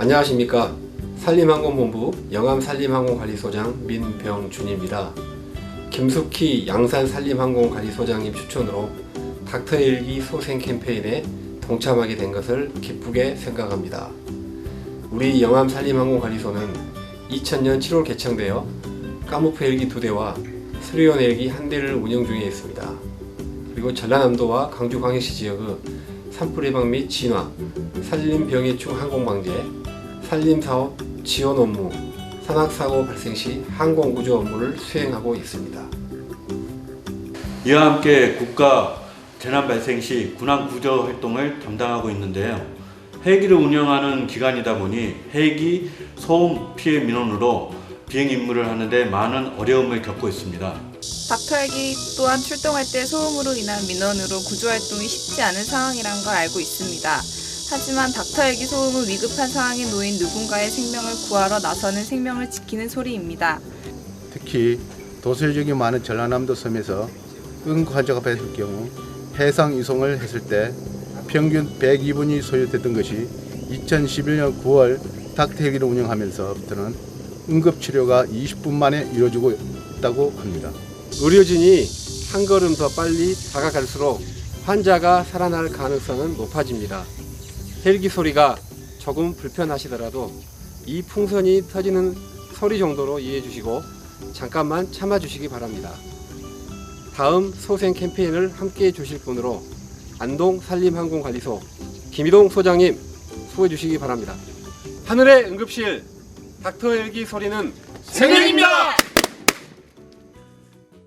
안녕하십니까 산림항공본부 영암산림항공관리소장 민병준입니다. 김숙희 양산산림항공관리소장님 추천으로 닥터 일기 소생 캠페인에 동참하게 된 것을 기쁘게 생각합니다. 우리 영암산림항공관리소는 2000년 7월 개청되어 까무프 헬기 2대와 수리온 헬기 1대를 운영 중에 있습니다. 그리고 전라남도와 광주광역시 지역의 산불 예방 및 진화, 산림병해충 항공방제, 산림사업 지원 업무, 산악사고 발생 시 항공구조 업무를 수행하고 있습니다. 이와 함께 국가 재난 발생 시 군항 구조 활동을 담당하고 있는데요. 헬기를 운영하는 기관이다 보니 헬기 소음 피해 민원으로 비행 임무를 하는데 많은 어려움을 겪고 있습니다. 닥터헬기 또한 출동할 때 소음으로 인한 민원으로 구조활동이 쉽지 않은 상황이란 걸 알고 있습니다. 하지만 닥터헬기 소음은 위급한 상황에 놓인 누군가의 생명을 구하러 나서는 생명을 지키는 소리입니다. 특히 도설적이 많은 전라남도 섬에서 응급 환자가 발생할 경우 해상 이송을 했을 때 평균 102분이 소요됐던 것이 2011년 9월 닥터헬기를 운영하면서부터는 응급 치료가 20분 만에 이루어지고 있다고 합니다. 의료진이 한 걸음 더 빨리 다가갈수록 환자가 살아날 가능성은 높아집니다. 헬기 소리가 조금 불편하시더라도 이 풍선이 터지는 소리 정도로 이해해 주시고 잠깐만 참아 주시기 바랍니다. 다음 소생 캠페인을 함께 해 주실 분으로 안동 산림항공관리소 김희동 소장님 수고해 주시기 바랍니다. 하늘의 응급실 닥터 헬기 소리는 생명입니다.